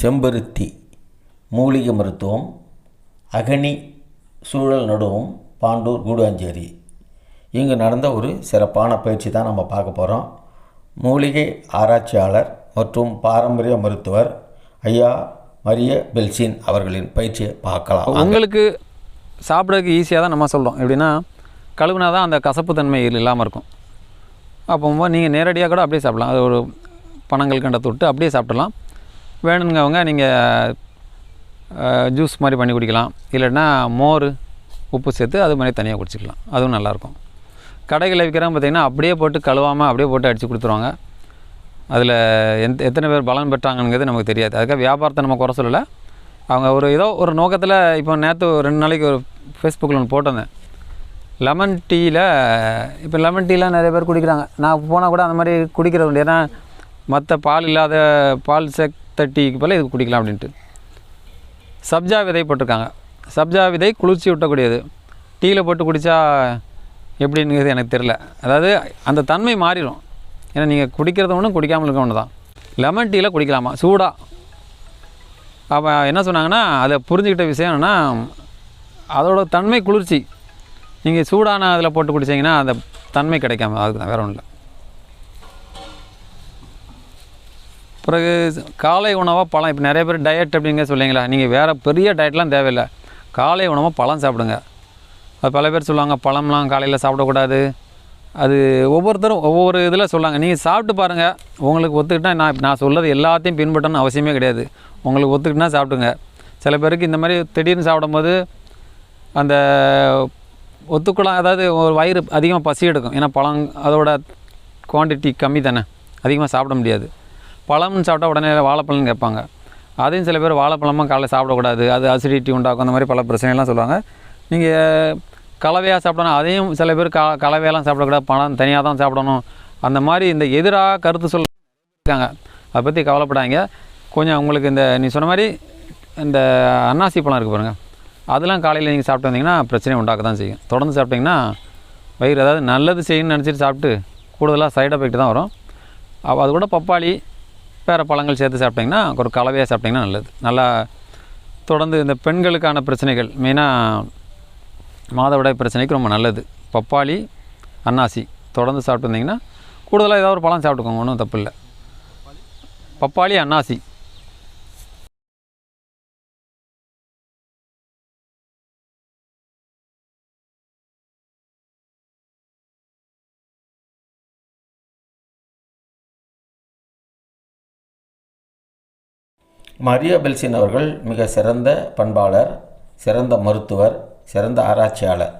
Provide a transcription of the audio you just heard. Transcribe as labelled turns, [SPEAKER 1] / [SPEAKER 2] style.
[SPEAKER 1] செம்பருத்தி மூலிகை மருத்துவம் அகனி சூழல் நடுவும் பாண்டூர் கூடாஞ்சேரி இங்கு நடந்த ஒரு சிறப்பான பயிற்சி தான் நம்ம பார்க்க போகிறோம் மூலிகை ஆராய்ச்சியாளர் மற்றும் பாரம்பரிய மருத்துவர் ஐயா மரிய பெல்சின் அவர்களின் பயிற்சியை பார்க்கலாம்.
[SPEAKER 2] உங்களுக்கு சாப்பிட்றதுக்கு ஈஸியாக தான் நம்ம சொல்கிறோம் எப்படின்னா கழுவுனா தான் அந்த கசப்பு தன்மை இல்லாமல் இருக்கும். அப்போ நீங்கள் நேரடியாக கூட அப்படியே சாப்பிடலாம். அது ஒரு பனங்கள் கண்ட தொட்டு அப்படியே சாப்பிடலாம். வேணுங்கவங்க நீங்கள் ஜூஸ் மாதிரி பண்ணி குடிக்கலாம். இல்லைன்னா மோர் உப்பு சேர்த்து அது மாதிரி தனியாக குடிச்சிக்கலாம். அதுவும் நல்லாயிருக்கும். கடைகளில் விற்கிறாங்க பார்த்திங்கன்னா அப்படியே போட்டு கழுவாமல் அப்படியே போட்டு அடித்து கொடுத்துருவாங்க. அதில் எந்த எத்தனை பேர் பலன் பெற்றாங்கங்கிறது நமக்கு தெரியாது. அதுக்காக வியாபாரத்தை நம்ம குறை சொல்லலை. அவங்க ஒரு ஏதோ ஒரு நோக்கத்தில் இப்போ நேற்று ரெண்டு நாளைக்கு ஒரு ஃபேஸ்புக்கில் ஒன்று போட்டிருந்தேன். லெமன் டீயில் இப்போ லெமன் டீலாம் நிறைய பேர் குடிக்கிறாங்க. நான் போனால் கூட அந்த மாதிரி குடிக்கிறது உண்டு. ஏன்னா மற்ற பால் இல்லாத பால் சேக் தட்டிக்கு போல் இது குடிக்கலாம் அப்படின்ட்டு. சப்ஜா விதை போட்டிருக்காங்க. சப்ஜா விதை குளிர்ச்சி ஊட்டக்கூடியது. டீயில் போட்டு குடித்தா எப்படிங்கிறது எனக்கு தெரில அதாவது அந்த தன்மை மாறிடும் ஏன்னா நீங்கள் குடிக்கிறது ஒன்று குடிக்காமல் இருக்க ஒன்று தான் லெமன் டீயில் குடிக்கலாமா? சூடாக அப்போ என்ன சொன்னாங்கன்னா அதை புரிஞ்சுக்கிட்ட விஷயம் என்னென்னா அதோட தன்மை குளிர்ச்சி. நீங்கள் சூடான அதில் போட்டு குடித்தீங்கன்னா அந்த தன்மை கிடைக்காம அதுக்கு தான் வேறு ஒன்றும் இல்லை பிறகு காலை உணவாக பழம். இப்போ நிறைய பேர் டயட் அப்படிங்க சொல்லிங்களா நீங்கள் வேறு பெரிய டயட்லாம் தேவையில்லை. காலை உணவாக பழம் சாப்பிடுங்க. அது பல பேர் சொல்லுவாங்க பழம்லாம் காலையில் சாப்பிடக்கூடாது. அது ஒவ்வொருத்தரும் ஒவ்வொரு இதில் சொல்லுவாங்க நீங்கள் சாப்பிட்டு பாருங்கள் உங்களுக்கு ஒத்துக்கிட்டால் நான் நான் சொல்லது எல்லாத்தையும் பின்பற்றணும் அவசியமே கிடையாது. உங்களுக்கு ஒத்துக்கிட்டுனா சாப்பிடுங்க. சில பேருக்கு இந்த மாதிரி திடீர்னு சாப்பிடும்போது அந்த ஒத்துக்கலாம் அதாவது ஒரு வயிறு அதிகமாக பசி எடுக்கும். ஏன்னா பழம் அதோட குவான்டிட்டி கம்மி தானே. அதிகமாக சாப்பிட முடியாது. பழம்னு சாப்பிட்டா உடனே வாழைப்பழம்னு கேட்பாங்க. அதையும் சில பேர் வாழைப்பழமாக காலைல சாப்பிடக்கூடாது அது அசிடிட்டி உண்டாக்கும் அந்த மாதிரி பல பிரச்சனைலாம் சொல்லுவாங்க. நீங்கள் கலவையாக சாப்பிடணும் அதையும் சில பேர் க கலவையெல்லாம் சாப்பிடக்கூடாது பழம் தனியாக தான் சாப்பிடணும். அந்த மாதிரி இந்த எதிராக கருத்து சொல்ல இருக்காங்க. அதை பற்றி கவலைப்படாதீங்க. கொஞ்சம் உங்களுக்கு இந்த நீ சொன்ன மாதிரி இந்த அன்னாசி பழம் இருக்குது பாருங்கள் அதெல்லாம் காலையில் நீங்கள் சாப்பிட்டு வந்தீங்கன்னா பிரச்சனை உண்டாக்க தான் செய்யும். தொடர்ந்து சாப்பிட்டிங்கன்னா வயிறு அதாவது நல்லது செய்யணும்னு நினச்சிட்டு சாப்பிட்டு கூடுதலாக சைடு எஃபெக்ட் தான் வரும். அப்போ அது கூட பப்பாளி வேறு பழங்கள் சேர்த்து சாப்பிட்டிங்கன்னா ஒரு கலவையாக சாப்பிட்டிங்கன்னா நல்லது. நல்லா தொடர்ந்து இந்த பெண்களுக்கான பிரச்சனைகள் மெயினாக மாதவிடாய் பிரச்சனைக்கு ரொம்ப நல்லது. பப்பாளி அன்னாசி தொடர்ந்து சாப்பிட்டு வந்தீங்கன்னா கூடுதலாக ஏதாவது ஒரு பழம் சாப்பிட்டுக்கோங்க ஒன்றும் தப்பு இல்லை. பப்பாளி அன்னாசி
[SPEAKER 1] மரியா பெல்சின் அவர்கள் மிக சிறந்த பண்பாளர் சிறந்த மருத்துவர் சிறந்த ஆராய்ச்சியாளர்.